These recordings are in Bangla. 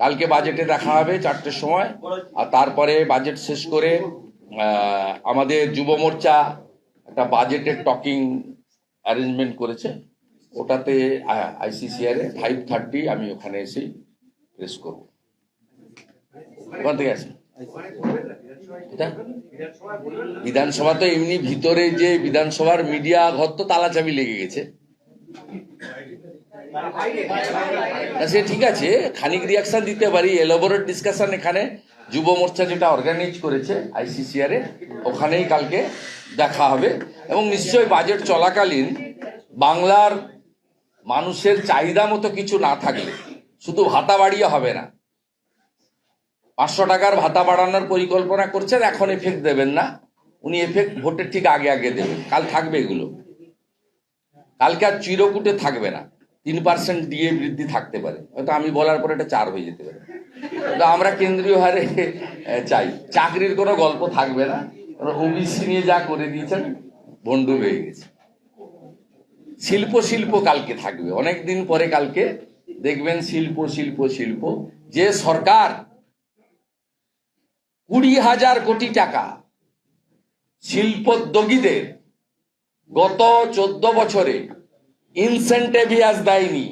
কালকে বাজেটে দেখা হবে চারটের সময়, আর তারপরে বাজেট শেষ করে আমাদের যুব মোর্চা একটা বাজেটের টকিং অ্যারেঞ্জমেন্ট করেছে, ওটাতে আইসিসিআর ফাইভ থার্টি আমি ওখানে এসে প্রেস করব। ওখান থেকে এটা? বিধানসভা তো এমনি ভিতরে যে বিধানসভার মিডিয়া ঘর তো তালা চাবি লেগে গেছে। সে ঠিক আছে, খানিক রিয়াকশন দিতে পারি এলাবোরেট ডিসকাশন এখানে। যুব মোর্চা যেটা অর্গানাইজ করেছে আইসিসিআর ওখানেই কালকে দেখা হবে। এবং নিশ্চয়ই বাজেট চলাকালীন বাংলার মানুষের চাহিদা মতো কিছু না থাকলে, শুধু ভাতা বাড়িয়ে হবে না। পাঁচশো টাকার ভাতা বাড়ানোর পরিকল্পনা করছেন, এখন এফেক্ট দেবেন না। উনি এফেক্ট ভোটের ঠিক আগে আগে দেবেন। কাল থাকবে এগুলো। কালকে আর চিরকুটে থাকবে না। তিন পার্সেন্ট দিয়ে বৃদ্ধি থাকতে পারে। হয়তো আমি বলার পরে এটা চার হয়ে যেতে পারে। তো আমরা কেন্দ্রীয় হারে চাই। চাকরির কোনো গল্প থাকবে না। ওবিসি নিয়ে যা করে দিয়েছেন ভন্ডু হয়ে গেছে। শিল্প শিল্প কালকে থাকবে। অনেক দিন পরে কালকে দেখবেন শিল্প শিল্প শিল্প। যে সরকার কুড়ি হাজার কোটি টাকা শিল্পোদ্যোগীদের গত চোদ্দ বছরে ইনসেন্টেভিয়াস দেয়নি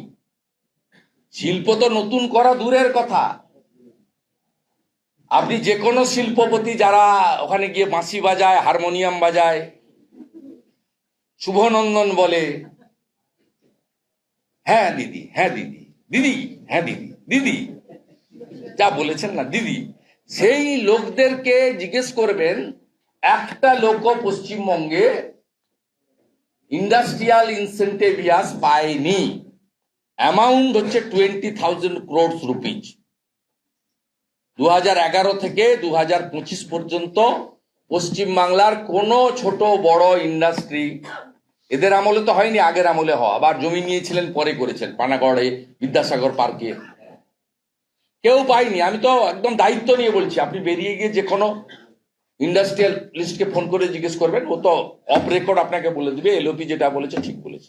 শিল্প তো নতুন করা দূরের কথা। আপনি যে কোনো শিল্পপতি যারা ওখানে গিয়ে বাঁশি বাজায়, হারমোনিয়াম বাজায়, শুভনন্দন বলে হ্যাঁ দিদি হ্যাঁ দিদি দিদি হ্যাঁ দিদি দিদি, যা বলেছেন না, দিদি, সেই লোকদেরকে জিজ্ঞেস করবেন, একটা লোক পশ্চিমবঙ্গে ইন্ডাস্ট্রিয়াল ইনসেন্টিভিয়াস পায়নি অ্যামাউন্ট হচ্ছে টোয়েন্টি থাউজেন্ড ক্রোডস রুপিজ দু এগারো থেকে দু পঁচিশ পর্যন্ত পশ্চিমবাংলার কোনো ছোট বড় ইন্ডাস্ট্রি এদের আমলে তো হয়নি, আগের আমলে হওয়া। আবার জমি নিয়েছিলেন, পরে করেছেন, পানাগড়ে, বিদ্যাসাগর পার্কে। কেউ পায়নি, আমি তো একদম দায়িত্ব নিয়ে বলছি, আপনি বেরিয়ে গিয়ে যে কোনো ইন্ডাস্ট্রিয়াল লিস্টকে ফোন করে জিজ্ঞেস করবেন, ও তো অফ রেকর্ড আপনাকে বলে দিবে এলওপি যেটা বলেছে ঠিক বলেছে।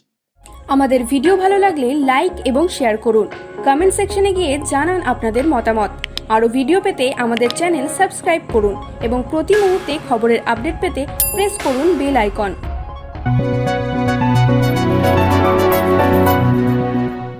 আমাদের ভিডিও ভালো লাগলে লাইক এবং শেয়ার করুন। কমেন্ট সেকশনে গিয়ে জানান আপনাদের মতামত। আরও ভিডিও পেতে আমাদের চ্যানেল সাবস্ক্রাইব করুন এবং প্রতি মুহূর্তে খবরের আপডেট পেতে প্রেস করুন বেল আইকন